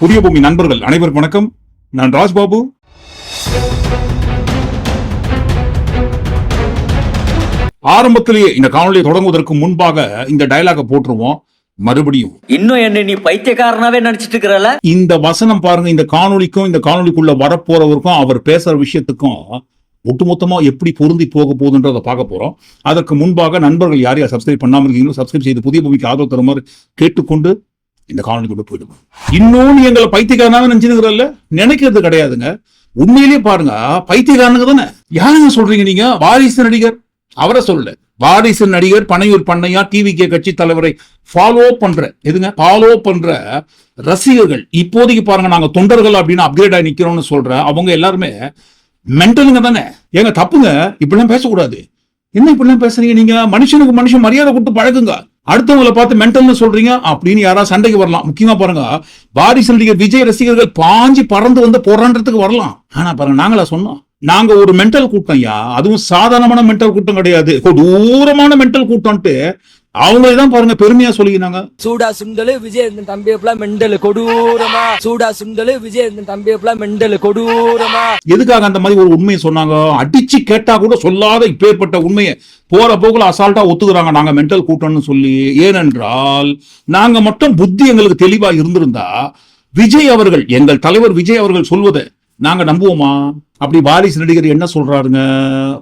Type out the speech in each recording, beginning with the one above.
புதிய பூமி நண்பர்கள் அனைவருக்கும் வணக்கம். நான் ராஜ்பாபு ஆரம்பத்திலேயே இந்த காணொலியை தொடங்குவதற்கு முன்பாக இந்த டயலாக போட்டுருவோம். மறுபடியும். இன்னும் என்ன நீ பைத்தியக்காரனாவே நினைச்சிட்டு இருக்கிறல இந்த வசனம் பாருங்க இந்த காணொளிக்கும் இந்த காணொளிக்குள்ள வரப்போறவருக்கும் அவர் பேசுற விஷயத்துக்கும் ஒட்டுமொத்தமா எப்படி பொருந்தி போக போகுதுன்றதை பார்க்க போறோம். அதற்கு முன்பாக நண்பர்கள் யார் யார் சப்ஸ்கிரைப் பண்ணாம இருக்கீங்களோ சப்ஸ்கிரைப் செய்து புதிய பூமிக்கு ஆதரவு தருமாறு கேட்டுக்கொண்டு இந்த காணொலிக்குள்ள போயிடுமா. இன்னொன்னு எங்களை பைத்தியக்காரனாவே நினைச்சுக்கிறல்ல நினைக்கிறது கிடையாதுங்க. உண்மையிலேயே பாருங்க. பைத்தியக்காரனுங்க தானே. யாருங்க சொல்றீங்க நீங்க? வாரிசு நடிகர். அவரை சொல்லல. வாரிசு நடிகர் பனையூர் பண்ணையா டிவி கே கட்சி தலைவரை ஃபாலோ பண்ற எதுங்க? ஃபாலோ பண்ற ரசிகர்கள். இப்போதைக்கு பாருங்க நாங்க தொண்டர்கள் அப்படின்னு அப்கிரேட் ஆகி நிக்கிறோம்னு சொல்ற அவங்க எல்லாருமே மென்டலுங்க தானே. ஏங்க தப்புங்க. இப்படிலாம் பேசக்கூடாது. என்ன இப்படிலாம் பேசுறீங்க? நீங்க மனுஷனுக்கு மனுஷன் மரியாதை கொடுத்து பழகுங்க. அடுத்தவங்களை பார்த்து மென்டல்னு சொல்றீங்க அப்படின்னு யாராவது சண்டைக்கு வரலாம். முக்கியமா பாருங்க வாரிசு நடிகர் விஜய் ரசிகர்கள் பாஞ்சு பறந்து வந்து போராண்டத்துக்கு வரலாம். ஆனா பாருங்க நாங்களா சொன்னோம். நாங்க ஒரு மென்டல் கூட்டம் ஐயா. அதுவும் சாதாரணமான மென்டல் கூட்டம் கிடையாது. கொடூரமான மென்டல் கூட்டம்ட்டு அவங்களே தான் பாருங்க பெருமையா சொல்லிக்கிறாங்க சூடா சுண்டலு விஜய் இந்த தம்பியப்பெல்லாம் மெண்டலு கொடூரமா. சூடா சுண்டலு விஜய் இந்த தம்பியப்பெல்லாம் மெண்டலு கொடூரமா. எதுக்காக அந்த மாதிரி ஒரு உண்மையை சொன்னாங்க? அடிச்சு கேட்டா கூட சொல்லாத இப்பேற்பட்ட உண்மையை. போற போக்குல அசால்ட்டா ஒத்துக்குறாங்க நாங்க மென்டல் கூட்டம்னு சொல்லி. ஏனென்றால் நாங்க மட்டும் புத்தி எங்களுக்கு தெளிவா இருந்திருந்தா விஜய் அவர்கள் எங்கள் தலைவர் விஜய் அவர்கள் சொல்வதை நாங்க நம்புவோமா? அப்படி வாரிசு நடிகர் என்ன சொல்றாருங்க?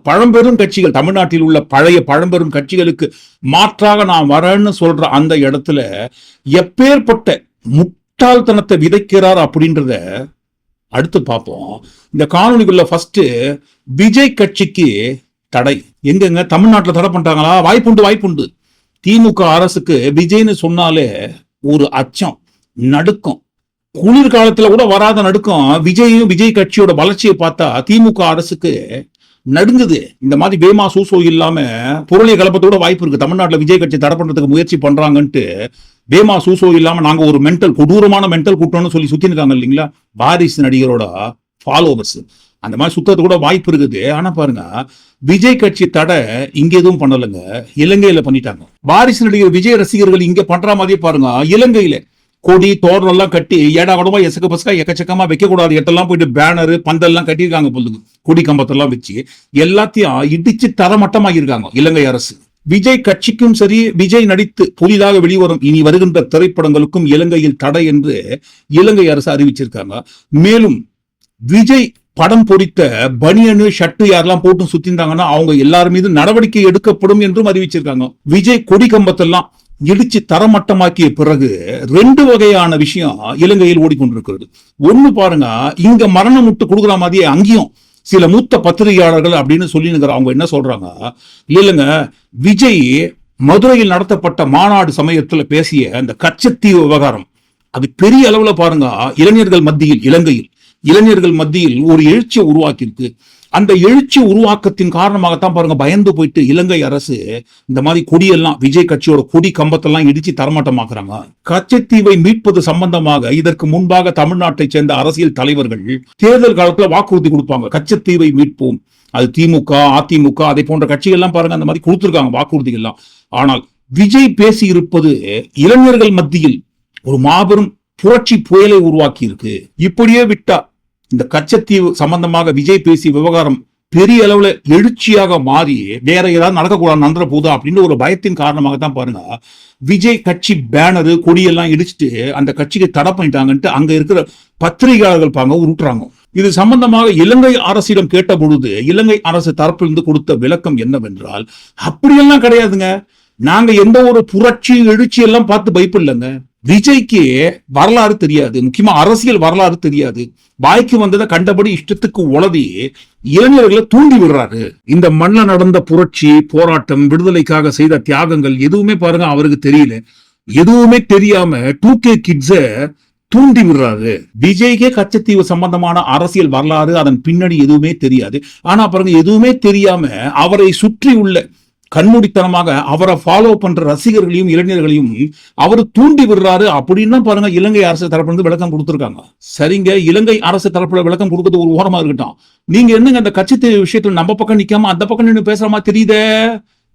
பழம்பெரும் கட்சிகள் தமிழ்நாட்டில் உள்ள பழைய பழம்பெரும் கட்சிகளுக்கு மாற்றாக நான் வரேன்னு சொல்ற அந்த இடத்துல எப்பேற்பட்ட முட்டாள்தனத்தை விதைக்கிறார் அப்படின்றத அடுத்து பார்ப்போம். இந்த காணொலிக்குள்ள ஃபர்ஸ்ட் விஜய் கட்சிக்கு தடை. எங்கெங்க? தமிழ்நாட்டில் தடை பண்றாங்களா வாய்ப்புண்டு வாய்ப்புண்டு திமுக அரசுக்கு விஜய்னு சொன்னாலே ஒரு அச்சம் நடுக்கம். குளிர்காலத்துல கூட வராத நடுக்கம் விஜயும் விஜய் கட்சியோட வளர்ச்சியை பார்த்தா திமுக அரசுக்கு நடுங்குது. இந்த மாதிரி பேமா சூசோ இல்லாம பொருளை கலப்பத்தோட வாய்ப்பு இருக்கு. தமிழ்நாட்டில் விஜய் கட்சி தடை பண்றதுக்கு முயற்சி பண்றாங்கன்ட்டு பேமா சூசோ இல்லாம நாங்க ஒரு மென்டல் கொடூரமான மென்டல் கூட்டம்னு சொல்லி சுத்தி இருக்காங்க இல்லைங்களா? பாரிஸ் நடிகரோட ஃபாலோவர்ஸ் அந்த மாதிரி சுத்தத்து கூட வாய்ப்பு இருக்குது. ஆனா பாருங்க விஜய் கட்சி தடை இங்க எதுவும் பண்ணலைங்க. இலங்கையில பண்ணிட்டாங்க. வாரிசு நடிகர் விஜய் ரசிகர்கள் இங்க பண்ற மாதிரியே பாருங்க இலங்கையில. கொடி தோரணம் எல்லாம் கட்டி ஏடா கூடமா எசக்க பசக்கா எக்கச்சக்கமா வைக்க கூடாது இடத்தெல்லாம் போயிட்டு பேனரு பந்தல்லாம் கட்டியிருக்காங்க பொழுது கொடி கம்பத்தெல்லாம் வச்சு எல்லாத்தையும் இடிச்சு தரமட்டமாகியிருக்காங்க இலங்கை அரசு. விஜய் கட்சிக்கும் சரி விஜய் நடித்து புதிதாக வெளிவரும் இனி வருகின்ற திரைப்படங்களுக்கும் இலங்கையில் தடை என்று இலங்கை அரசு அறிவிச்சிருக்காங்க. மேலும் விஜய் படம் பொறித்த பனியனு ஷர்ட்டு யாரெல்லாம் போட்டு சுத்திருந்தாங்கன்னா அவங்க எல்லார் மீது நடவடிக்கை எடுக்கப்படும் என்றும் அறிவிச்சிருக்காங்க. விஜய் கொடி கம்பத்தெல்லாம் இடிச்சு தரமட்டமாக்கிய பிறகு ரெண்டு வகையான விஷயம் இலங்கையில் ஓடிக்கொண்டிருக்கிறது. ஒண்ணு பாருங்க இங்க மரணம் விட்டு கொடுக்குற மாதிரியே அங்கேயும் சில மூத்த பத்திரிகையாளர்கள் அப்படின்னு சொல்லி அவங்க என்ன சொல்றாங்க? இல்லைங்க விஜய் மதுரையில் நடத்தப்பட்ட மாநாடு சமயத்துல பேசிய அந்த கச்சத்தீவு விவகாரம் அது பெரிய அளவுல பாருங்க இளைஞர்கள் மத்தியில் இலங்கையில் இளைஞர்கள் மத்தியில் ஒரு எழுச்சியை உருவாக்கியிருக்கு. அந்த எழுச்சி உருவாக்கத்தின் காரணமாகத்தான் பாருங்க பயந்து போயிட்டு இலங்கை அரசு இந்த மாதிரி கொடியெல்லாம் விஜய் கட்சியோட கொடி கம்பத்தெல்லாம் இடிச்சு தரமாட்டமாக்குறாங்க. கச்சத்தீவை மீட்பது சம்பந்தமாக இதற்கு முன்பாக தமிழ்நாட்டை சேர்ந்த அரசியல் தலைவர்கள் தேர்தல் காலத்துல வாக்குறுதி கொடுப்பாங்க. கச்சத்தீவை மீட்போம். அது திமுக அதிமுக அதை போன்ற கட்சிகள்லாம் பாருங்க அந்த மாதிரி கொடுத்துருக்காங்க வாக்குறுதிகள்லாம். ஆனால் விஜய் பேசி இருப்பது இளைஞர்கள் மத்தியில் ஒரு மாபெரும் புரட்சி புயலை உருவாக்கி இருக்கு இப்படியே விட்டா இந்த கச்சத்தீவு சம்பந்தமாக விஜய் பேசிய விவகாரம் பெரிய அளவுல எழுச்சியாக மாறி வேற ஏதாவது நடக்கக்கூடாது நன்ற போதா அப்படின்னு ஒரு பயத்தின் காரணமாக தான் பாருங்க. விஜய் கட்சி பேனரு கொடியெல்லாம் இடிச்சுட்டு அந்த கட்சிக்கு தடை பண்ணிட்டாங்கன்ட்டு அங்க இருக்கிற பத்திரிகையாளர்கள் பாங்க உருட்டுறாங்க. இது சம்பந்தமாக இலங்கை அரசிடம் கேட்ட பொழுது இலங்கை அரசு தரப்பிலிருந்து கொடுத்த விளக்கம் என்னவென்றால் அப்படியெல்லாம் கிடையாதுங்க. நாங்க எந்த ஒரு புரட்சி எழுச்சி எல்லாம் பார்த்து பயப்பில்லைங்க விஜய்க்கு வரலாறு தெரியாது. முக்கியமா அரசியல் வரலாறு தெரியாது. வாய்க்கு வந்ததை கண்டபடி இஷ்டத்துக்கு உளதி இளைஞர்களை தூண்டி விடுறாரு. இந்த மண்ணில் நடந்த புரட்சி போராட்டம் விடுதலைக்காக செய்த தியாகங்கள் எதுவுமே பாருங்க அவருக்கு தெரியல. எதுவுமே தெரியாம டூ கே கிட்ஸ தூண்டி விடுறாரு. விஜய்க்கே கச்சத்தீவு சம்பந்தமான அரசியல் வரலாறு அதன் பின்னணி எதுவுமே தெரியாது. ஆனா பாருங்க எதுவுமே தெரியாம அவரை சுற்றி உள்ள கண்மூடித்தனமாக அவரை ஃபாலோ பண்ற ரசிகர்களையும் இளைஞர்களையும் அவர் தூண்டி விடுறாரு அப்படின்னு பாருங்க இலங்கை அரசு தரப்புல இருந்து விளக்கம் கொடுத்துருக்காங்க. சரிங்க இலங்கை அரசு தரப்புல விளக்கம் கொடுக்கறது ஒரு ஓரமா இருக்கட்டும். நீங்க என்னங்க அந்த கட்சி விஷயத்துல நம்ம பக்கம் நிக்காம அந்த பக்கம் நின்று பேசுற மாதிரி தெரியுதே?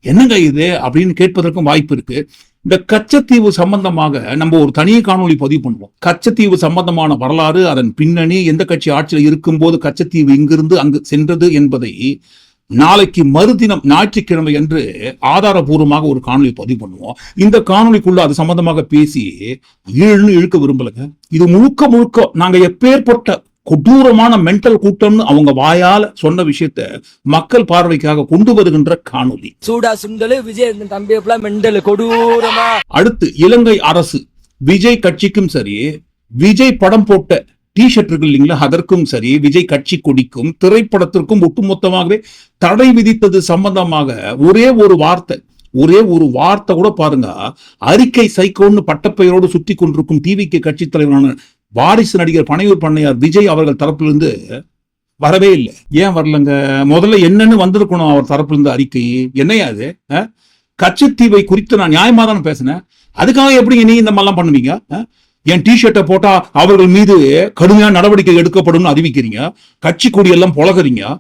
என்னங்க இது? அப்படின்னு கேட்பதற்கும் வாய்ப்பு இருக்கு. இந்த கச்சத்தீவு சம்பந்தமாக நம்ம ஒரு தனி காணொலி பதிவு பண்ணுவோம். கச்சத்தீவு சம்பந்தமான வரலாறு அதன் பின்னணி எந்த கட்சி ஆட்சியில் இருக்கும்போது கச்சத்தீவு இங்கிருந்து அங்கு சென்றது என்பதை நாளைக்கு மறுதினம் ஞாயிற்றுக்கிழமை என்று ஆதாரபூர்வமாக ஒரு காணொளி பதிவு பண்ணுவோம். இந்த காணொளிக்குள்ள அது சம்பந்தமாக பேசி ஈழ்னு இழுக்க விரும்பலைங்க. இது முழுக்க முழுக்க நாங்க எப்பேற்பட்ட கொடூரமான மென்டல் கூட்டம்னு அவங்க வாயால சொன்ன விஷயத்த மக்கள் பார்வைக்காக கொண்டு வருகின்ற காணொளி. சூடா சுண்டலு விஜய் தம்பி மெண்டல் கொடூரமா. அடுத்து இலங்கை அரசு விஜய் கட்சிக்கும் சரி விஜய் படம் போட்ட டிஷர்ட் இருக்கு இல்லைங்களா? அதற்கும் சரி விஜய் கட்சி கொடிக்கும் திரைப்படத்திற்கும் ஒட்டுமொத்தமாகவே தடை விதித்தது சம்பந்தமாக ஒரே ஒரு வார்த்தை ஒரே ஒரு வார்த்தை கூட பாருங்க. அறிக்கை சைக்கோன்னு பட்டப்பெயரோடு சுத்தி கொண்டிருக்கும் டிவிக்கு கட்சி தலைவரான வாரிசு நடிகர் பனையூர் பண்ணையார் விஜய் அவர்கள் தரப்பிலிருந்து வரவே இல்லை. ஏன் வரலங்க? முதல்ல என்னன்னு வந்திருக்கணும் அவர் தரப்பிலிருந்து அறிக்கை. என்னையா அது கட்சி கச்சத்தீவை குறித்து நான் நியாயமா தானே பேசினேன்? அதுக்காக எப்படி நீ இந்த மாதிரிலாம் பண்ணுவீங்க? என் டிஷர்ட்டை போட்டா அவர்கள் மீது கடுமையான நடவடிக்கை எடுக்கப்படும் அறிவிக்கிறீங்க. கட்சி கொடியெல்லாம் எல்லாம் புழகுறீங்க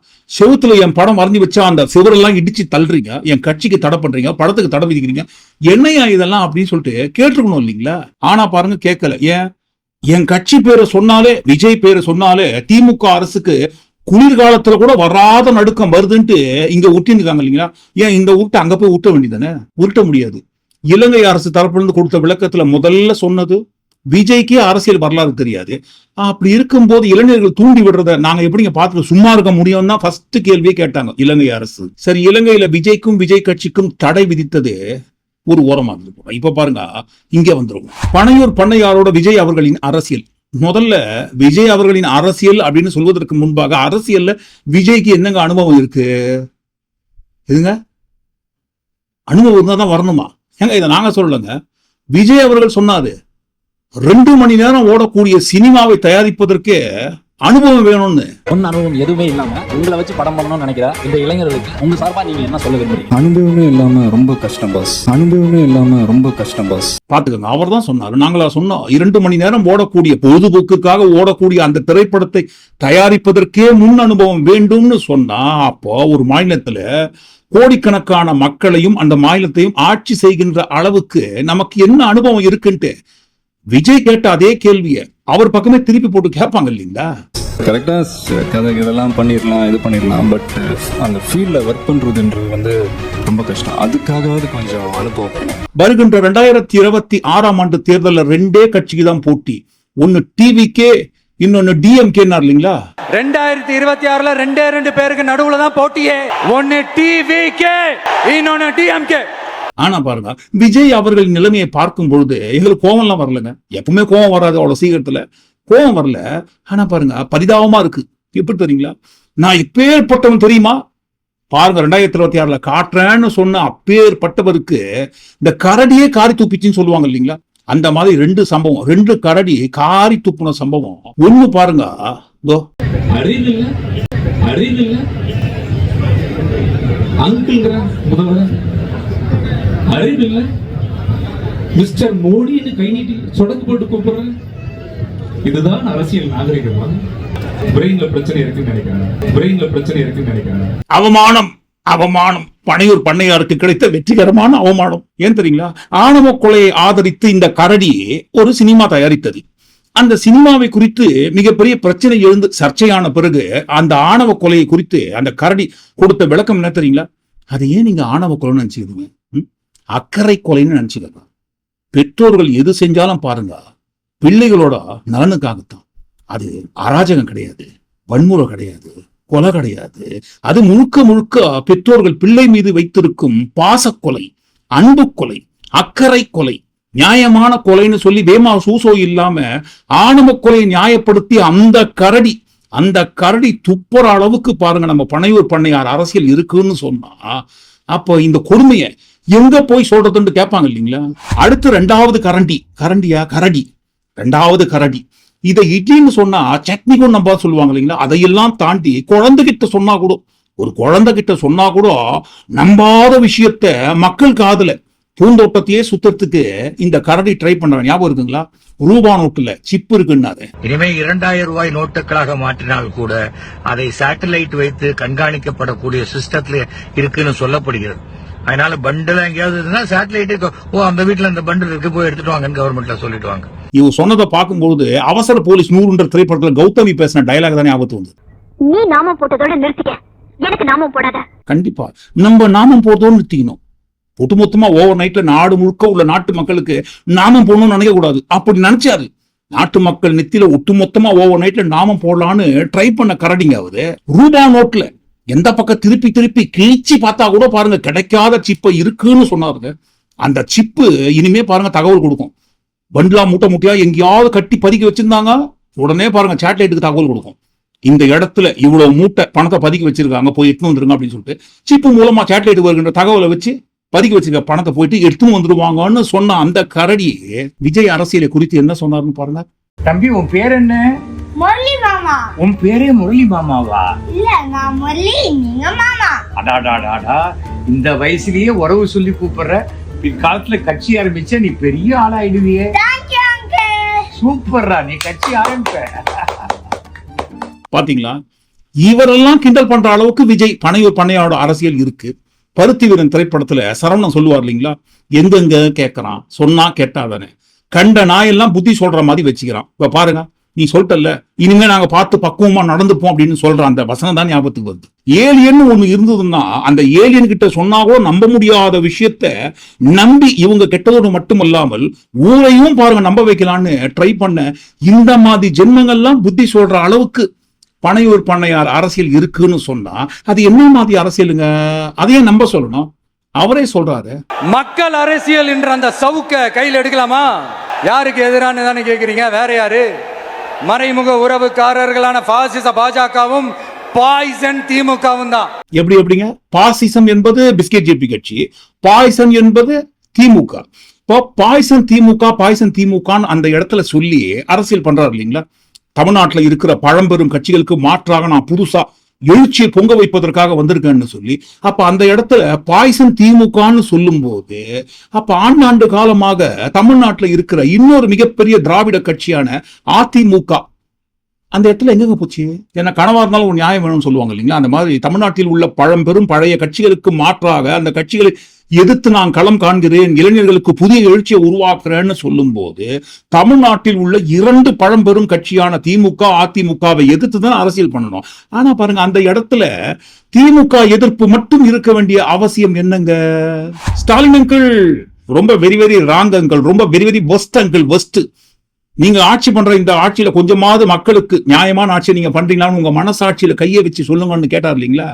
என் படம் வரைஞ்சி வச்சா அந்த செவரெல்லாம் இடிச்சு தள்ளுறீங்க. என் கட்சிக்கு தடை பண்றீங்க. படத்துக்கு தடை விதிக்கிறீங்க. என்னையா இதெல்லாம் அப்படின்னு சொல்லிட்டு கேட்டுருக்கணும் இல்லைங்களா? ஆனா பாருங்க கேட்கல. ஏன்? என் கட்சி பேரை சொன்னாலே விஜய் பேரை சொன்னாலே திமுக அரசுக்கு குளிர்காலத்துல கூட வராத நடுக்கம் வருதுன்ட்டு இங்க ஒட்டிருக்காங்க இல்லைங்களா? ஏன் இந்த உருட்டை அங்க போய் உருட்ட வேண்டியதானே உருட்ட முடியாது. இலங்கை அரசு தரப்புலேருந்து கொடுத்த விளக்கத்துல முதல்ல சொன்னது விஜய்க்கே அரசியல் வரலாறு தெரியாது. அப்படி இருக்கும்போது இளைஞர்கள் தூண்டி விடுறத நாங்க எப்படிங்க பார்த்துட்டு சும்மா இருக்க முடியும்னா ஃபர்ஸ்ட் கேள்வியே கேட்டாங்க. இலங்கை அரசு. சரி இலங்கையில விஜய்க்கும் விஜய் கட்சிக்கும் தடை விதித்தது ஒரு ஓரமா இருந்துருக்கும் இப்ப பாருங்க இங்க வந்துரும் பனையூர் பண்ணையாரோட விஜய் அவர்களின் அரசியல். முதல்ல விஜய் அவர்களின் அரசியல் அப்படின்னு சொல்வதற்கு முன்பாக அரசியல்ல விஜய்க்கு என்னங்க அனுபவம் இருக்கு? இதுங்க அனுபவம் இருந்தால் தான் வரணுமா? ஏங்க இதை நாங்க சொல்லலைங்க. விஜய் அவர்கள் சொன்னாது ரெண்டு மணி நேரம் ஓடக்கூடிய சினிமாவை தயாரிப்பதற்கே அனுபவம் வேணும்னு. முன் அனுபவம் எதுவுமே இல்லாம உங்களை வச்சு படம் பண்ணணும்னு நினைக்கிற இந்த இளைஞர்களுக்கு உங்க சார்பா நீங்க என்ன சொல்ல விரும்புறீங்க? அனுபவமே இல்லாம ரொம்ப கஷ்டம் பாஸ் அனுபவமே இல்லாம ரொம்ப கஷ்டம் பாஸ் பாத்துக்கோங்க அவர் தான் சொன்னாரு. நாங்களா சொன்னோம் இரண்டு மணி நேரம் ஓடக்கூடிய பொழுதுபோக்குக்காக ஓடக்கூடிய அந்த திரைப்படத்தை தயாரிப்பதற்கே முன் அனுபவம் வேண்டும்னு சொன்னா அப்போ ஒரு மாநிலத்துல கோடிக்கணக்கான மக்களையும் அந்த மாநிலத்தையும் ஆட்சி செய்கின்ற அளவுக்கு நமக்கு என்ன அனுபவம் இருக்குன்ட்டு விஜய் கேட்ட அதே கேள்வியை அவர் பக்கமே திருப்பி போட்டு கேட்பாங்க இல்லைங்களா? கரெக்டா கதை இதெல்லாம் பண்ணிடலாம் இது பண்ணிடலாம். பட் அந்த ஃபீல்ட்ல ஒர்க் பண்றதுன்றது வந்து ரொம்ப கஷ்டம். அதுக்காகவாது கொஞ்சம் அனுபவம். வருகின்ற ரெண்டாயிரத்தி இருபத்தி ஆறாம் ஆண்டு தேர்தலில் ரெண்டே கட்சிக்கு தான் போட்டி. ஒன்னு டிவிக்கே இன்னொன்னு டிஎம்கேன்னார் இல்லைங்களா ரெண்டாயிரத்தி இருபத்தி ஆறுல ரெண்டே ரெண்டு பேருக்கு நடுவுல தான் போட்டியே. ஒன்னு டிவிகே இன்னொன்னு டிஎம்கே ஆனா பாருங்க விஜய் அவர்களின் நிலைமையை பார்க்கும் பொழுது எங்களுக்கு கோவம்லாம் வரலங்க. எப்பவுமே கோவம் வராது அவ்வளவு சீக்கிரத்துல. கோவம் வரல. ஆனா பாருங்க பரிதாபமா இருக்கு. எப்படி தெரியுங்களா? நான் இப்பேற்பட்டவன் தெரியுமா? பாருங்க ரெண்டாயிரத்தி இருபத்தி ஆறுல காட்டுறேன்னு சொன்ன அப்பேற்பட்டவருக்கு இந்த கரடியே காரி துப்பிச்சுன்னு சொல்லுவாங்க இல்லைங்களா? அந்த மாதிரி ரெண்டு சம்பவம் ரெண்டு கரடி காரி துப்புன சம்பவம். ஒண்ணு பாருங்க இதோ. அங்கிள்ங்கிற முதல்வர் அறிவில்ல மிஸ்டர் மோடின்னு கை நீட்டி சொடக்கு போட்டு கூப்பிடுறேன். இதுதான் அரசியல் நாகரிகமா? பிரெயின்ல பிரச்சனை இருக்குன்னு நினைக்கிறேன். பிரெயின்ல பிரச்சனை இருக்குன்னு நினைக்கிறேன். அவமானம் அவமானம். பனையூர் பண்ணையாருக்கு கிடைத்த வெற்றிகரமான அவமானம். ஏன் தெரியுங்களா? ஆணவ கொலையை ஆதரித்து இந்த கரடி ஒரு சினிமா தயாரித்தது. அந்த சினிமாவை குறித்து மிகப்பெரிய பிரச்சனை எழுந்து சர்ச்சையான பிறகு அந்த ஆணவ கொலையை குறித்து அந்த கரடி கொடுத்த விளக்கம் என்ன தெரியுங்களா? அதை ஏன் நீங்க ஆணவ கொலைன்னு நினைச்சுக்கிறீங்க அக்கறை கொலைன்னு நினைச்சுக்கிறீங்க பெற்றோர்கள் எது செஞ்சாலும் பாருங்க. பிள்ளைகளோட நலனுக்காகத்தான். அது அராஜகம் கிடையாது. வன்முறை கிடையாது. கொலை கிடையாது. அது முழுக்க முழுக்க பெற்றோர்கள் பிள்ளை மீது வைத்திருக்கும் பாசக்கொலை அன்பு கொலை அக்கறை கொலை நியாயமான கொலைன்னு சொல்லி வேமா சூசோ இல்லாம ஆணவ கொலையை நியாயப்படுத்தி அந்த கரடி அந்த கரடி துப்புற அளவுக்கு பாருங்க நம்ம பனையூர் பண்ணையார் அரசியல் இருக்குன்னு சொன்னா அப்போ இந்த கொடுமையை எங்க போய் சொல்றதுன்னு கேட்பாங்க இல்லைங்களா? அடுத்து ரெண்டாவது கரண்டி. கரண்டியா? கரடி. ரெண்டாவது கரடி. இதை இட்லின்னு சொன்னா சட்னிக்கும் நம்ம சொல்லுவாங்க இல்லைங்களா? அதையெல்லாம் தாண்டி குழந்தைகிட்ட சொன்னா கூட ஒரு குழந்தைகிட்ட சொன்னா கூட நம்பாத விஷயத்த மக்கள் காதல பூந்தோட்டத்தையே சுத்தத்துக்கு இந்த கரடி ட்ரை பண்ற ஞாபகம் இருக்குங்களா? ரூபா நோட்டுல சிப் இருக்குன்னு இனிமே இரண்டாயிரம் ரூபாய் நோட்டுகளாக மாற்றினால் கூட அதை சேட்டலைட் வைத்து கண்காணிக்கப்படக்கூடிய சிஸ்டத்துல இருக்குன்னு சொல்லப்படுகிறது. அதனால பண்டில் எங்கேயாவது இருந்தா சேட்டலைட்டு ஓ அந்த வீட்டுல அந்த பண்டில் இருக்கு போய் எடுத்துட்டு வாங்கன்னு கவர்மெண்ட்ல சொல்லிட்டு வாங்க இவ சொன்னதை பார்க்கும்போது அவசர போலீஸ் நூறுன்ற திரைப்படத்துல கௌதமி பேசின டயலாக் தானே ஆபத்து வந்து நீ நாமம் போட்டதோட நிறுத்திக்க. எனக்கு நாமம் போடாத. கண்டிப்பா. நம்ம நாமம் போடுறதோடு நிறுத்திக்கணும். ஒட்டுமொத்தமா ஓவர் நைட்ல நாடு முழுக்க உள்ள நாட்டு மக்களுக்கு நாமம் போடணும்னு நினைக்க கூடாது அப்படி நினைச்சாரு. நாட்டு மக்கள் நெத்தியில ஒட்டுமொத்தமா ஓவர் நைட்ல நாமம் போடலான்னு ட்ரை பண்ண கரடிங்க ஆகுது ரூபா நோட்ல எந்த பக்கம் திருப்பி திருப்பி கிழிச்சு பார்த்தா கூட பாருங்க கிடைக்காத சிப்பை இருக்குன்னு சொன்னாருங்க. அந்த சிப்பு இனிமே பாருங்க தகவல் கொடுக்கும். பண்ட்லா மூட்டை மூட்டையா எங்கேயாவது கட்டி பதுக்கி வச்சிருந்தாங்க உடனே பாருங்க சேட்டலைட்டுக்கு தகவல் கொடுக்கும். இந்த இடத்துல இவ்வளவு மூட்டை பணத்தை பதுக்கி வச்சிருக்காங்க போய் எடுத்துன்னு வந்துருங்க அப்படின்னு சொல்லிட்டு சிப்பு மூலமா சேட்டலைட் வருகின்ற தகவலை வச்சு பதுக்கி வச்சிருக்க பணத்தை போயிட்டு எடுத்துன்னு வந்துருவாங்கன்னு சொன்ன அந்த கரடி விஜய் அரசியலை குறித்து என்ன சொன்னாருன்னு பாருங்க. தம்பி உன் பேர் என்ன? முரளி மாமா. உன் பேரே முரளி மாமாவா? இல்ல நான் முரளி நீங்க மாமா. அடாடாடாடா இந்த வயசுலயே உறவு சொல்லி கூப்பிடுற பிற்காலத்துல கட்சி ஆரம்பிச்சா நீ பெரிய ஆளாயிடுவியே. சூப்பர்ரா நீ கட்சி ஆரம்பிப்ப. பாத்தீங்களா? இவரெல்லாம் கிண்டல் பண்ற அளவுக்கு விஜய் பனையூர் பண்ணையோட அரசியல் இருக்கு. பருத்தி வீரன் திரைப்படத்துல சரவணன் சொல்லுவார் இல்லைங்களா? எங்கெங்க கேட்கறான் சொன்னா கேட்டாதானே கண்ட நாயெல்லாம் புத்தி சொல்ற மாதிரி வச்சுக்கிறான். இப்ப பாருங்க. நீ சொல்லிட்டல்ல இனிமே நாங்க பார்த்து பக்குவமா நடந்துப்போம் அப்படின்னு சொல்ற அந்த வசனம் தான் ஞாபகத்துக்கு வருது. ஏலியன் ஒண்ணு இருந்ததுன்னா அந்த ஏலியன் கிட்ட சொன்னாவோ நம்ப முடியாத விஷயத்த நம்பி இவங்க கெட்டதோடு மட்டுமல்லாமல் ஊரையும் பாருங்க நம்ப வைக்கலான்னு ட்ரை பண்ண இந்த மாதிரி ஜென்மங்கள்லாம் புத்தி சொல்ற அளவுக்கு பனையூர் பண்ணையார் அரசியல் இருக்குன்னு சொன்னா அது என்ன மாதிரி அரசியலுங்க? அதையே நம்ப சொல்லணும்? அவரே சொல்றாரு. மக்கள் அரசியல் என்ற அந்த சவுக்க கையில் எடுக்கலாமா? யாருக்கு எதிரான தானே கேக்குறீங்க? வேற யாரு? மறைமுக உறவுக்காரர்களான பாசிச பாஜகவும் பாய்சன் திமுகவும் தான். எப்படி எப்படிங்க? பாசிசம் என்பது பிஸ்கெட் ஜேபி கட்சி பாய்சன் என்பது திமுக. இப்போ பாய்சன் திமுக பாய்சன் திமுகன்னு அந்த இடத்துல சொல்லி அரசியல் பண்றாரு இல்லைங்களா? தமிழ்நாட்டில் இருக்கிற பழம்பெரும் கட்சிகளுக்கு மாற்றாக நான் புதுசாக எழுச்சியை பொங்க வைப்பதற்காக வந்திருக்கேன்னு சொல்லி அப்ப அந்த இடத்துல பாய்சன் திமுகன்னு சொல்லும்போது அப்ப ஆண்டாண்டு காலமாக தமிழ்நாட்டுல இருக்கிற இன்னொரு மிகப்பெரிய திராவிட கட்சியான அதிமுக அந்த இடத்துல எங்கெங்க போச்சு? ஏன்னா கனவா இருந்தாலும் ஒரு நியாயம் வேணும்னு சொல்லுவாங்க இல்லைங்களா? அந்த மாதிரி தமிழ்நாட்டில் உள்ள பழம்பெரும் பழைய கட்சிகளுக்கு மாற்றாக அந்த கட்சிகளை எதிர்த்து நான் களம் காண்கிறேன் இளைஞர்களுக்கு புதிய எழுச்சியை உருவாக்குறேன்னு சொல்லும்போது தமிழ்நாட்டில் உள்ள இரண்டு பழம்பெரும் கட்சியான திமுக அதிமுகவை எதிர்த்து தான் அரசியல் பண்ணணும். ஆனா பாருங்க அந்த இடத்துல திமுக எதிர்ப்பு மட்டும் இருக்க வேண்டிய அவசியம் என்னங்க? ஸ்டாலின் அங்கிள் ரொம்ப வெரி வெரி ராங் அங்கிள் ரொம்ப வெரி வெரி ஒஸ்ட் அங்கிள் நீங்க ஆட்சி பண்ற இந்த ஆட்சியில கொஞ்சமாவது மக்களுக்கு நியாயமான ஆட்சி நீங்க பண்றீங்களான்னு உங்க மனசாட்சியில கையை வச்சு சொல்லுங்கன்னு கேட்டார் இல்லைங்களா?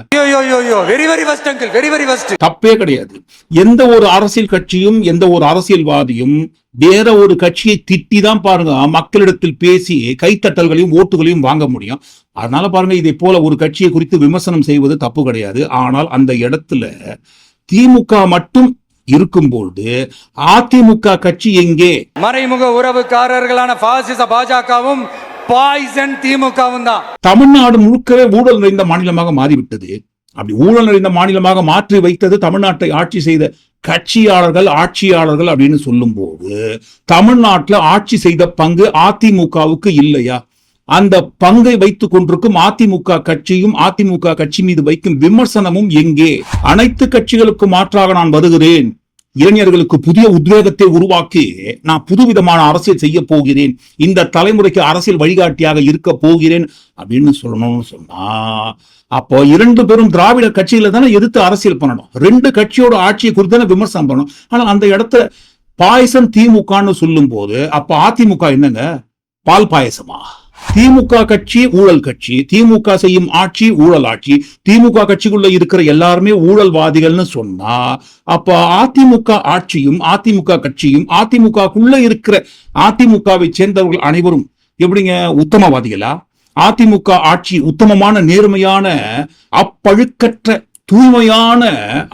தப்பே கிடையாது. எந்த ஒரு அரசியல் கட்சியும் எந்த ஒரு அரசியல்வாதியும் வேற ஒரு கட்சியை திட்டி தான் பாருங்க மக்களிடத்தில் பேசி கைத்தட்டல்களையும் ஓட்டுகளையும் வாங்க முடியும். அதனால பாருங்க இதை போல ஒரு கட்சியை குறித்து விமர்சனம் செய்வது தப்பு கிடையாது. ஆனால் அந்த இடத்துல திமுக மட்டும் இருக்கும்பொழுது அதிமுக கட்சி எங்கே? மறைமுக உறவுக்காரர்களான பாசிச பாஜகவும் பாய்சன் திமுகவும் தான். தமிழ்நாடு முழுக்கவே ஊழல் நிறைந்த மாநிலமாக மாறிவிட்டது. அப்படி ஊழல் நிறைந்த மாநிலமாக மாற்றி வைத்தது தமிழ்நாட்டை ஆட்சி செய்த கட்சியாளர்கள் ஆட்சியாளர்கள் அப்படின்னு சொல்லும்போது தமிழ்நாட்டுல ஆட்சி செய்த பங்கு அதிமுகவுக்கு இல்லையா? அந்த பங்கை வைத்துக் கொண்டிருக்கும் அதிமுக கட்சியும் அதிமுக கட்சி மீது வைக்கும் விமர்சனமும் எங்கே? அனைத்து கட்சிகளுக்கும் மாற்றாக நான் வருகிறேன். இளைஞர்களுக்கு புதிய உத்வேகத்தை உருவாக்கி நான் புதுவிதமான அரசியல் செய்ய போகிறேன். இந்த தலைமுறைக்கு அரசியல் வழிகாட்டியாக இருக்க போகிறேன். அப்படின்னு சொல்லணும்னு சொன்னா அப்போ இரண்டு பேரும் திராவிட கட்சிகளை தானே எதிர்த்து அரசியல் பண்ணணும். ரெண்டு கட்சியோட ஆட்சியை குறித்து தானே விமர்சனம் பண்ணணும். ஆனா அந்த இடத்துல பாயசம் திமுகன்னு சொல்லும் போது அப்ப அதிமுக என்னங்க? பால் பாயசமா? திமுக கட்சி ஊழல் கட்சி. திமுக செய்யும் ஆட்சி ஊழல் ஆட்சி. திமுக கட்சிக்குள்ள இருக்கிற எல்லாருமே ஊழல்வாதிகள்னு சொன்னா அப்ப அதிமுக ஆட்சியும் அதிமுக கட்சியும் அதிமுகக்குள்ள இருக்கிற அதிமுகவை சேர்ந்தவர்கள் அனைவரும் எப்படிங்க உத்தமவாதிகளா? அதிமுக ஆட்சி உத்தமமான நேர்மையான அப்பழுக்கற்ற தூய்மையான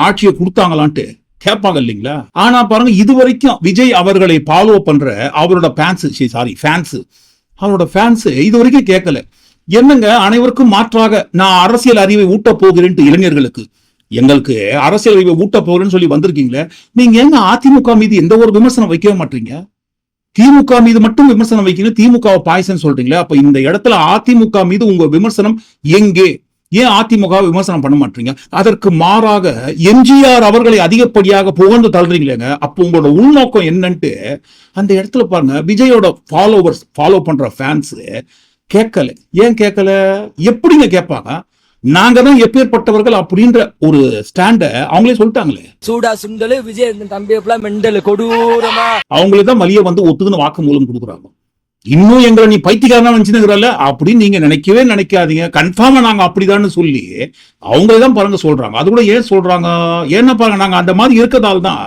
ஆட்சியை கொடுத்தாங்களான்ட்டு கேட்பாங்க இல்லைங்களா? ஆனா பாருங்க இது வரைக்கும் விஜய் அவர்களை ஃபாலோ பண்ற அவரோட ஃபேன்ஸ் சாரி ஃபேன்ஸ் அவரோட ஃபேன்ஸ் இது வரைக்கும் கேட்கல. என்னங்க அனைவருக்கும் மாற்றாக நான் அரசியல் அறிவை ஊட்ட போகிறேன்ட்டு இளைஞர்களுக்கு. எங்களுக்கு அரசியல் அறிவை ஊட்ட போகிறேன்னு சொல்லி வந்திருக்கீங்களே நீங்க எங்க அதிமுக மீது எந்த ஒரு விமர்சனம் வைக்கவே மாட்டீங்க? திமுக மீது மட்டும் விமர்சனம் வைக்கீங்க திமுக பாய்சன் சொல்றீங்களே அப்ப இந்த இடத்துல அதிமுக மீது உங்க விமர்சனம் எங்கே? ஏன் அதிமுக விமர்சனம் பண்ண மாட்டீங்க? அதற்கு மாறாக எம்ஜிஆர் அவர்களை அதிகப்படியாக புகழ்ந்து தள்ளுறீங்களேங்க. அப்போ உங்களோட உள்நோக்கம் என்னன்ட்டு அந்த இடத்துல பாருங்க விஜயோட ஃபாலோவர்ஸ் ஃபாலோ பண்ற ஃபேன்ஸ் கேட்கல. ஏன் கேட்கல? எப்படிங்க கேட்பாங்க? நாங்க தான் எப்பேற்பட்டவர்கள் அப்படின்ற ஒரு ஸ்டாண்ட அவங்களே சொல்லிட்டாங்களே. சூடா சுண்டலு விஜய் தம்பி மெண்டல் கொடூரமா. அவங்களே தான் வழியை வந்து ஒத்துக்குன்னு வாக்குமூலம் கொடுக்குறாங்க. இன்னும் எங்களை நீ பைத்தியக்காரனா நினைச்சுக்கிறல்ல அப்படின்னு நீங்க நினைக்கவே நினைக்காதீங்க. கன்ஃபார்மா நாங்க அப்படிதான்னு சொல்லி அவங்களே தான் பாருங்க சொல்றாங்க. அது கூட ஏன் சொல்றாங்க? ஏன்னா பாருங்க நாங்க அந்த மாதிரி இருக்கதால் தான்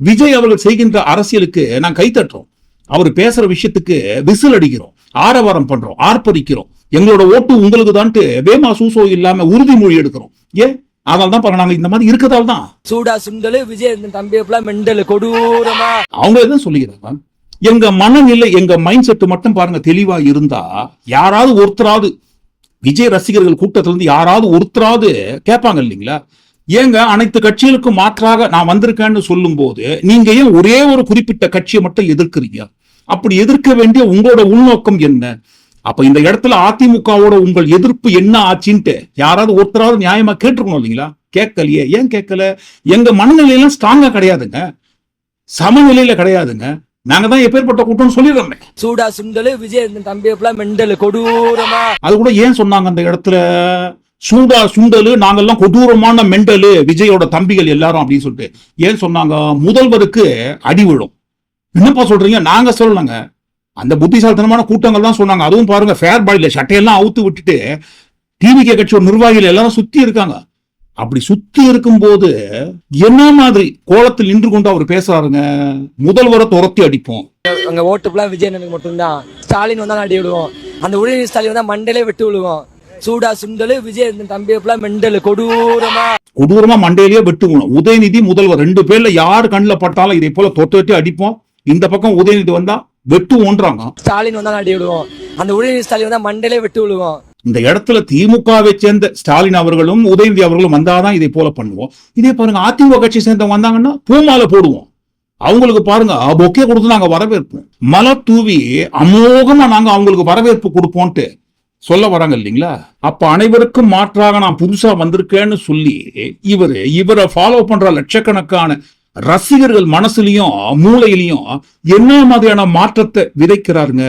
விஜய் அவர்கள் செய்கின்ற அரசியலுக்கு நாங்க கை தட்டுறோம். அவர் பேசுற விஷயத்துக்கு விசில் அடிக்கிறோம் ஆரவாரம் பண்றோம் ஆர்ப்பரிக்கிறோம். எங்களோட ஓட்டு உங்களுக்கு தான்ட்டு வேமா சூசோ இல்லாம உறுதிமொழி எடுக்கிறோம். ஏன்? அதனால தான் பாருங்க நாங்க இந்த மாதிரி இருக்கதால் தான் சூடா சுண்டலு விஜய் தம்பி மெண்டல் கொடூரமா. அவங்களே தான் சொல்லிக்கிறாங்க. எங்க மனநிலை எங்க மைண்ட் செட் மட்டும் பாருங்க தெளிவா இருந்தா யாராவது ஒருத்தராவது விஜய் ரசிகர்கள் கூட்டத்துல இருந்து யாராவது ஒருத்தராவது கேட்பாங்க இல்லைங்களா? ஏங்க அனைத்து கட்சிகளுக்கும் மாற்றாக நான் வந்திருக்கேன்னு சொல்லும் போது நீங்க ஏன் ஒரே ஒரு குறிப்பிட்ட கட்சியை மட்டும் எதிர்க்கிறீங்க? அப்படி எதிர்க்க வேண்டிய உங்களோட உள்நோக்கம் என்ன? அப்ப இந்த இடத்துல அதிமுகவோட உங்கள் எதிர்ப்பு என்ன ஆச்சுன்ட்டு யாராவது ஒருத்தராவது நியாயமா கேட்டிருக்கணும் இல்லைங்களா? கேட்கலையே. ஏன் கேட்கல? எங்க மனநிலையெல்லாம் ஸ்ட்ராங்கா கிடையாதுங்க. சமநிலையில கிடையாதுங்க. நாங்க தான் எப்பேற்பட்ட கூட்டம்னு சொல்லிடுறோமே சூடா சுண்டலு விஜய் தம்பி எப்பலாம் மெண்டல் கொடூரமா. அது கூட ஏன் சொன்னாங்க அந்த இடத்துல? சூடா சுண்டலு நாங்கெல்லாம் கொடூரமான மெண்டலு விஜயோட தம்பிகள் எல்லாரும் அப்படின்னு சொல்லிட்டு. ஏன் சொன்னாங்க? முதல்வருக்கு அடி விழும். என்னப்பா சொல்றீங்க? நாங்க சொல்லலங்க. அந்த புத்திசாலித்தனமான கூட்டங்கள் தான் சொன்னாங்க. அதுவும் பாருங்க ஃபேர் பாடியில சட்டையெல்லாம் அவுத்து விட்டுட்டு டிவிகே கட்சியோட நிர்வாகிகள் எல்லாரும் சுத்தி இருக்காங்க. அப்படி சுத்தி இருக்கும்போது என்ன மாதிரி கோலத்தில் நின்று கொண்டு அவர் பேசுறாருங்க? முதல்வரை துரத்தி அடிப்போம். அங்க ஓட்டு ஃபுல்லா விஜய் அண்ணனுக்கு மட்டும்தான். ஸ்டாலின் வந்தா அடி விடுவோம். அந்த உதயநிதி ஸ்டாலின் வந்தா மண்டையிலே விட்டு விழுவோம். சூடா சுண்டலு விஜய் தம்பி எப்பலாம் மெண்டல் கொடூரமா. கொடூரமா மண்டையிலேயே வெட்டுக்கணும் உதயநிதி முதல்வர் ரெண்டு பேர்ல யார் கண்ணில் பட்டாலும் இதை போல தொட்டு அடிப்போம். இந்த பக்கம் உதயநிதி வந்தா வெட்டு ஓன்றாங்க ஸ்டாலின் வந்தா அடி விடுவோம். அந்த உதயநிதி ஸ்டாலின் வந்தா மண்டையிலே விட்டு விழுவோம். இந்த இடத்துல திமுகவை சேர்ந்த ஸ்டாலின் அவர்களும் உதயநிதி அவர்களும் வந்தாதான் இதை போல பண்ணுவோம். இதே பாருங்க அதிமுக கட்சி சேர்ந்தவங்க வந்தாங்கன்னா பூமாலை போடுவோம். அவங்களுக்கு பாருங்க பொக்கே கொடுத்து நாங்க வரவேற்போம். மலர் தூவி அமோகமா நாங்க அவங்களுக்கு வரவேற்பு கொடுப்போம்ட்டு சொல்ல வராங்க இல்லைங்களா? அப்ப அனைவருக்கும் மாற்றாக நான் புதுசா வந்திருக்கேன்னு சொல்லி இவரு இவரை ஃபாலோ பண்ற லட்சக்கணக்கான ரசிகர்கள் மனசுலயும் மூளையிலையும் என்ன மாதிரியான மாற்றத்தை விதைக்கிறாருங்க?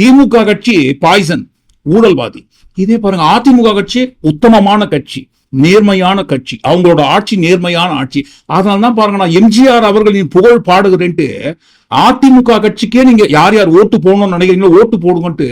திமுக கட்சி பாய்சன் ஊழல்வாதி. இதே பாருங்க அதிமுக கட்சி உத்தமமான கட்சி நேர்மையான கட்சி அவங்களோட ஆட்சி நேர்மையான ஆட்சி. அதனால தான் பாருங்க நான் எம்ஜிஆர் அவர்களின் புகழ் பாடுகிறேன்ட்டு அதிமுக கட்சிக்கே நீங்க யார் யார் ஓட்டு போடணும்னு நினைக்கிறீங்களோ ஓட்டு போடுங்கன்ட்டு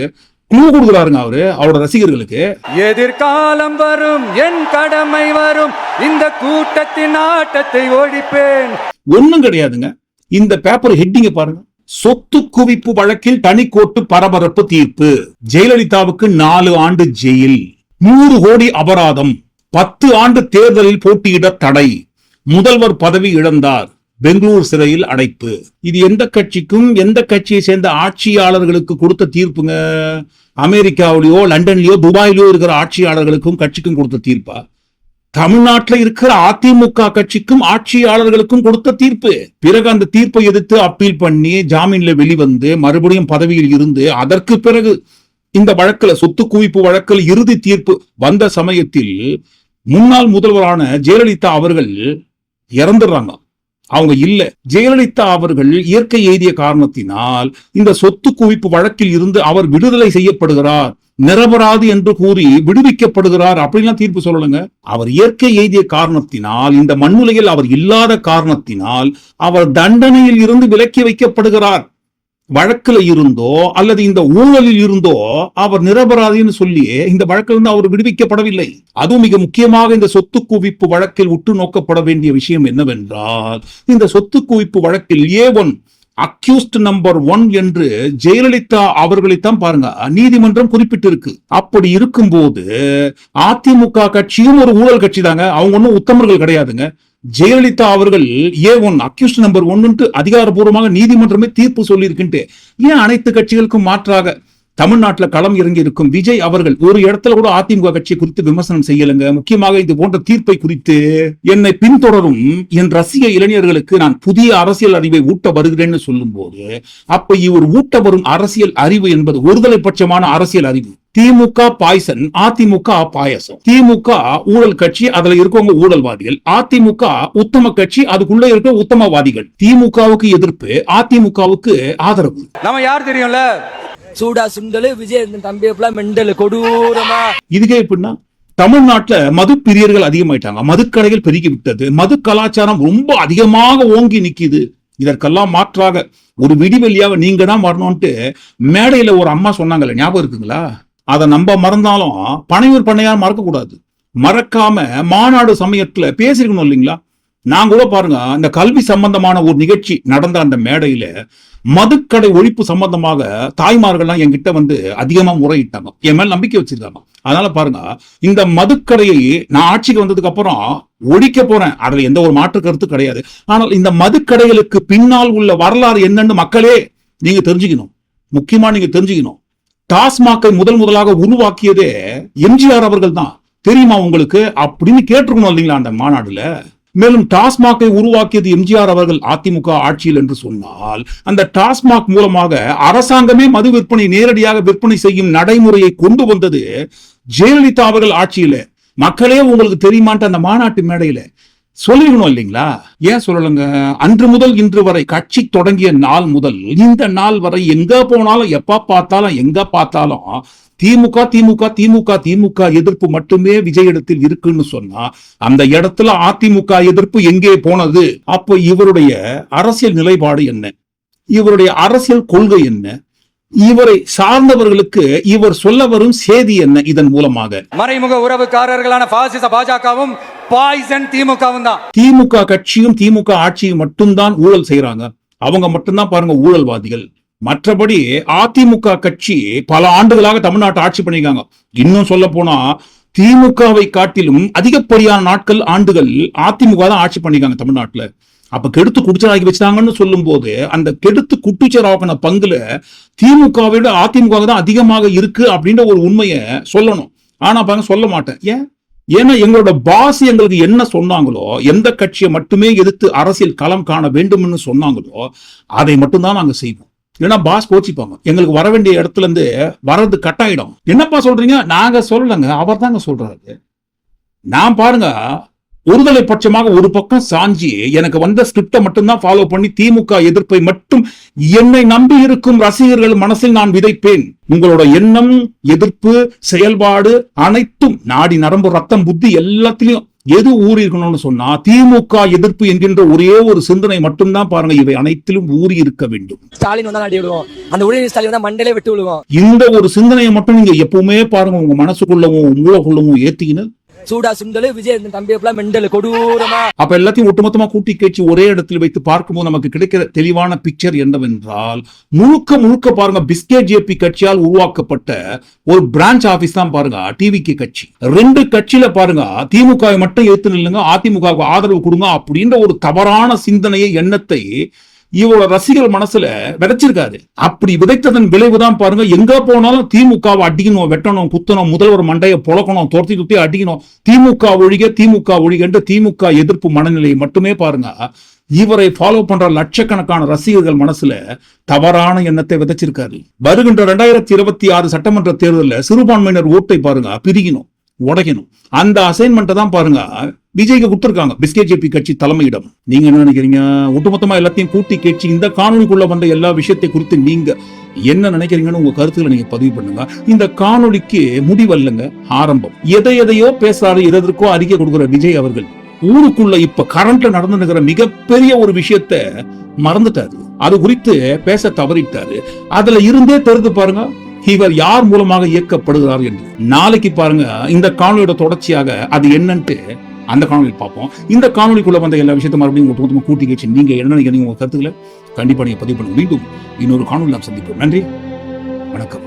க்ளூ கொடுக்குறாருங்க அவரு அவரோட ரசிகர்களுக்கு. எதிர்காலம் வரும் என் கடமை வரும் இந்த கூட்டத்தின் ஆட்டத்தை ஒழிப்பேன் ஒண்ணும் கிடையாதுங்க. இந்த பேப்பர் ஹெட்டிங்க பாருங்க. சொத்து குவிப்பு வழக்கில் தனிக்கோட்டு பரபரப்பு தீர்ப்பு. ஜெயலலிதாவுக்கு நாலு ஆண்டு ஜெயில். நூறு கோடி அபராதம். பத்து ஆண்டு தேர்தலில் போட்டியிட தடை. முதல்வர் பதவி இழந்தார். பெங்களூர் சிறையில் அடைப்பு. இது எந்த கட்சிக்கும் எந்த கட்சியை சேர்ந்த ஆட்சியாளர்களுக்கு கொடுத்த தீர்ப்புங்க? அமெரிக்காவிலேயோ லண்டன்லயோ துபாயிலயோ இருக்கிற ஆட்சியாளர்களுக்கும் கட்சிக்கும் கொடுத்த தீர்ப்பா? தமிழ்நாட்டில் இருக்கிற அதிமுக கட்சிக்கும் ஆட்சியாளர்களுக்கும் கொடுத்த தீர்ப்பு. பிறகு அந்த தீர்ப்பை எதிர்த்து அப்பீல் பண்ணி ஜாமீன்ல வெளிவந்து மறுபடியும் பதவியில் இருந்து அதற்கு பிறகு இந்த வழக்கில் சொத்து குவிப்பு வழக்கில் இறுதி தீர்ப்பு வந்த சமயத்தில் முன்னாள் முதல்வரான ஜெயலலிதா அவர்கள் இறந்துடுறாங்க. அவங்க இல்ல. ஜெயலலிதா அவர்கள் இயற்கை எய்திய காரணத்தினால் இந்த சொத்து குவிப்பு வழக்கில் இருந்து அவர் விடுதலை செய்யப்படுகிறார். நிரபராது என்று கூறி விடுவிக்கப்படுகிறார் அப்படின்லாம் தீர்ப்பு சொல்லலுங்க. அவர் இயற்கை எய்திய காரணத்தினால் இந்த மண்ணுலையில் அவர் இல்லாத காரணத்தினால் அவர் தண்டனையில் இருந்து விலக்கி வைக்கப்படுகிறார். வழக்கில் இருந்தோ அல்லது இந்த ஊழலில் இருந்தோ அவர் நிரபராதின்னு சொல்லி இந்த வழக்கிலிருந்து அவர் விடுவிக்கப்படவில்லை. அதுவும் மிக முக்கியமாக இந்த சொத்து குவிப்பு வழக்கில் உற்று நோக்கப்பட வேண்டிய விஷயம் என்னவென்றால் இந்த சொத்து குவிப்பு வழக்கில் A one accused number one என்று ஜெயலலிதா அவர்களைத்தான் பாருங்க நீதிமன்றம் குறிப்பிட்டிருக்கு. அப்படி இருக்கும்போது அதிமுக கட்சியும் ஒரு ஊழல் கட்சி தாங்க அவங்க ஒன்றும் உத்தமர்கள் கிடையாதுங்க. ஜெயலலிதா அவர்கள் ஏ ஒன் அக்யூஸ்ட் நம்பர் ஒன்னு அதிகாரப்பூர்வமாக நீதிமன்றமே தீர்ப்பு சொல்லியிருக்குன்ட்டு. ஏன் அனைத்து கட்சிகளுக்கும் மாற்றாக? தமிழ்நாட்டுல களம் இறங்கி இருக்கும் விஜய் அவர்கள் ஒரு இடத்துல கூட அதிமுக கட்சி குறித்து விமர்சனம் செய்யலங்க. முக்கியமாக இது போன்ற தீர்ப்பை குறித்து என்னை பின்தொடரும் என் ரசிக இளைஞர்களுக்கு நான் புதிய அரசியல் அறிவை ஊட்ட வருகிறேன்னு சொல்லும்போது அப்ப இவர் ஊட்ட வரும் அரசியல் அறிவு என்பது ஒருதலை பட்சமான அரசியல் அறிவு. திமுக பாய்சன் அதிமுக பாயசம். திமுக ஊழல் கட்சி அதுல இருக்கவங்க ஊழல்வாதிகள். அதிமுக உத்தம கட்சி அதுக்குள்ள இருக்க உத்தமவாதிகள். திமுகவுக்கு எதிர்ப்பு அதிமுகவுக்கு ஆதரவு. நம்ம யார் தெரியும்ல? சூடா சுண்டலு விஜய் தம்பி மெண்டலு மெண்டல் கொடூரமா. இதுக்கே எப்படின்னா தமிழ்நாட்டுல மது பிரியர்கள் அதிகமாயிட்டாங்க. மதுக்கடைகள் பெருகி விட்டது. மது கலாச்சாரம் ரொம்ப அதிகமாக ஓங்கி நிக்குது. இதற்கெல்லாம் மாற்றாக ஒரு விடிவெளியாக நீங்க தான் வரணும்ட்டு மேடையில ஒரு அம்மா சொன்னாங்கல்ல ஞாபகம் இருக்குங்களா? அதை நம்ம மறந்தாலும் பனையூர் பண்ணையார் மறக்கக்கூடாது. மறக்காம மாநாடு சமயத்துல பேசிருக்கணும் இல்லைங்களா? நான் கூட பாருங்க இந்த கல்வி சம்பந்தமான ஒரு நிகழ்ச்சி நடந்த அந்த மேடையில மதுக்கடை ஒழிப்பு சம்பந்தமாக தாய்மார்கள்லாம் என்கிட்ட வந்து அதிகமா முறையிட்டாங்க. என் மேல நம்பிக்கை வச்சிருக்காங்க. அதனால பாருங்க இந்த மதுக்கடையை நான் ஆட்சிக்கு வந்ததுக்கு அப்புறம் ஒழிக்க போறேன். அதுல எந்த ஒரு மாற்று கருத்து கிடையாது. ஆனால் இந்த மதுக்கடைகளுக்கு பின்னால் உள்ள வரலாறு என்னன்னு மக்களே நீங்க தெரிஞ்சுக்கணும். முக்கியமா நீங்க தெரிஞ்சுக்கணும். டாஸ்மாகை முதல் முதலாக உருவாக்கியதே எம்ஜிஆர் அவர்கள் தான். தெரியுமா உங்களுக்கு? அப்படின்னு கேட்டிருக்கணும் இல்லைங்களா அந்த மாநாடுல? மேலும் டாஸ்மாகை உருவாக்கியது எம்ஜிஆர் அவர்கள் அதிமுக ஆட்சியில் என்று சொன்னால் அந்த டாஸ்மாக் மூலமாக அரசாங்கமே மது விற்பனை நேரடியாக விற்பனை செய்யும் நடைமுறையை கொண்டு வந்தது ஜெயலலிதா அவர்கள் ஆட்சியில. மக்களே உங்களுக்கு தெரியுமான்ட்டு அந்த மாநாட்டு மேடையில சொல்லிருக்கணும் இல்லைங்களா? ஏன் சொல்லலங்க? அன்று முதல் இன்று வரை கட்சி தொடங்கிய நாள் முதல் இந்த நாள் வரை எங்க போனாலும் எப்ப பார்த்தாலும் எங்க பார்த்தாலும் திமுக திமுக திமுக திமுக எதிர்ப்பு மட்டுமே விஜயிடத்தில் இருக்குன்னு சொன்னா அந்த இடத்துல அதிமுக எதிர்ப்பு எங்கே போனது? அப்போ இவருடைய அரசியல் நிலைப்பாடு என்ன? இவருடைய அரசியல் கொள்கை என்ன? இவரை சார்ந்தவர்களுக்கு இவர் சொல்ல வரும் செய்தி என்ன இதன் மூலமாக? மறைமுக உறவுக்காரர்களான பாசிச பாஜகவும் பாய்சன் திமுகவும் தான். திமுக கட்சியும் திமுக ஆட்சியும் மட்டும்தான் ஊழல் செய்யறாங்க அவங்க மட்டும்தான் பாருங்க ஊழல்வாதிகள். மற்றபடி அதிமுக கட்சி பல ஆண்டுகளாக தமிழ்நாட்டை ஆட்சி பண்ணிருக்காங்க இன்னும் சொல்ல போனா திமுகவை காட்டிலும் அதிகப்படியான நாட்கள் ஆண்டுகள் அதிமுக தான் ஆட்சி பண்ணிருக்காங்க தமிழ்நாட்டுல. அப்ப கெடுத்து குடிச்சராக்கி வச்சாங்கன்னு சொல்லும் போது அந்த கெடுத்து குட்டிச்சராக்கின பங்குல திமுகவை விட அதிமுக தான் அதிகமாக இருக்கு அப்படின்ற ஒரு உண்மையை சொல்லணும். ஆனா பாருங்க சொல்ல மாட்டேன். ஏன்? ஏன்னா எங்களோட பாஸ் எங்களுக்கு என்ன சொன்னாங்களோ எந்த கட்சியை மட்டுமே எதிர்த்து அரசியல் களம் காண வேண்டும்னு சொன்னாங்களோ அதை மட்டும்தான் நாங்க செய்வோம். இல்லைன்னா பாஸ் கோச்சிப்பாங்க. எங்களுக்கு வர வேண்டிய இடத்துல இருந்து வர்றது கட்டாயிடும். என்னப்பா சொல்றீங்க? நாங்க சொல்லலைங்க. அவர் தாங்க சொல்றாரு. நான் பாருங்க ஒருதலை பட்சமாக ஒரு பக்கம் சாஞ்சி எனக்கு வந்த ஸ்கிரிப்டை மட்டும்தான் ஃபாலோ பண்ணி திமுக எதிர்ப்பை மட்டும் என்னை நம்பி இருக்கும் ரசிகர்கள் மனசில் நான் விதைப்பேன். உங்களோட எண்ணம் எதிர்ப்பு செயல்பாடு அனைத்தும் நாடி நரம்பு ரத்தம் புத்தி எல்லாத்திலையும் எது ஊறி இருக்கணும்னு சொன்னா திமுக எதிர்ப்பு என்கின்ற ஒரே ஒரு சிந்தனை மட்டும்தான் பாருங்க இவை அனைத்திலும் ஊறி இருக்க வேண்டும். ஸ்டாலின் வந்தா அடி விடுவோம். அந்த உதயநிதி ஸ்டாலின் வந்தா மண்டையிலே விட்டு விழுவோம் இந்த ஒரு சிந்தனையை மட்டும் நீங்க எப்பவுமே பாருங்க உங்க மனசுக்குள்ளவும் மூளைக்குள்ளவும் ஏத்திக்கின்னு சூடா சுண்டலு விஜய் தம்பி மெண்டல் கொடூரமா. அப்ப எல்லாத்தையும் ஒட்டுமொத்தமா கூட்டி கேச்சு ஒரே இடத்தில் வைத்து பார்க்கும்போது நமக்கு கிடைக்கிற தெளிவான பிக்சர் என்னவென்றால் முழுக்க முழுக்க பாருங்க பிஸ்கெட் ஜேபி கட்சியால் உருவாக்கப்பட்ட ஒரு பிரான்ச் ஆபீஸ் தான் பாருங்க டிவிக்கு கட்சி. ரெண்டு கட்சியில பாருங்க திமுக மட்டும் ஏத்து நில்லுங்க அதிமுக ஆதரவு கொடுங்க அப்படின்ற ஒரு தவறான சிந்தனையை எண்ணத்தை இவரோட ரசிகர் மனசுல விதைச்சிருக்காரு. அப்படி விதைத்ததன் விளைவுதான் பாருங்க எங்க போனாலும் திமுகவை அடிக்கணும் வெட்டணும் குத்தணும் முதல்வர் மண்டையை புழக்கணும் துரத்தி துத்தி அடிக்கணும். திமுக ஒழிக திமுக ஒழிகன்ற திமுக எதிர்ப்பு மனநிலையை மட்டுமே பாருங்க. இவரை ஃபாலோ பண்ற லட்சக்கணக்கான ரசிகர்கள் மனசுல தவறான எண்ணத்தை விதைச்சிருக்காரு. வருகின்ற ரெண்டாயிரத்தி இருபத்தி ஆறு சட்டமன்ற தேர்தலில் சிறுபான்மையினர் ஓட்டை பாருங்க பிரிக்கணும். உடைக்கணும். அந்த அசைன்மெண்ட்டை தான் பாருங்க. விஜய்க்கு கொடுத்துருக்காங்க. பிஸ்கே ஜேபி கட்சி தலைமையிடம். நீங்க என்ன நினைக்கிறீங்க? ஒட்டுமொத்தமா எல்லாத்தையும் கூட்டி கேட்சி இந்த காணொலிக்குள்ள வந்த எல்லா விஷயத்தை குறித்து நீங்க என்ன நினைக்கிறீங்கன்னு உங்க கருத்துக்களை நீங்க பதிவு பண்ணுங்க. இந்த காணொலிக்கு முடிவல்லங்க. ஆரம்பம். எதை எதையோ பேசுறாரு எதற்கோ அறிக்கை கொடுக்கிற விஜய் அவர்கள். ஊருக்குள்ள இப்ப கரண்ட்ல நடந்து இருக்கிற மிகப்பெரிய ஒரு விஷயத்த மறந்துட்டாரு. அது குறித்து பேச தவறிட்டாரு. அதுல இருந்தே தெரிந்து பாருங்க. இவர் யார் மூலமாக இயக்கப்படுகிறார் என்று. நாளைக்கு பாருங்க இந்த காணொலியோட தொடர்ச்சியாக அது என்னன்ட்டு அந்த காணொலியில் பார்ப்போம். இந்த காணொலிக்குள்ள வந்த எல்லா விஷயத்தையும் மறுபடியும் ஒட்டு மொத்தமா கூட்டி கேச்சு நீங்க என்ன நினைக்கிறீங்க உங்க கருத்துக்களை கண்டிப்பா நீங்க பதிவு பண்ணுங்க. மீண்டும் இன்னொரு காணொலி நாம் சந்திப்போம். நன்றி. வணக்கம்.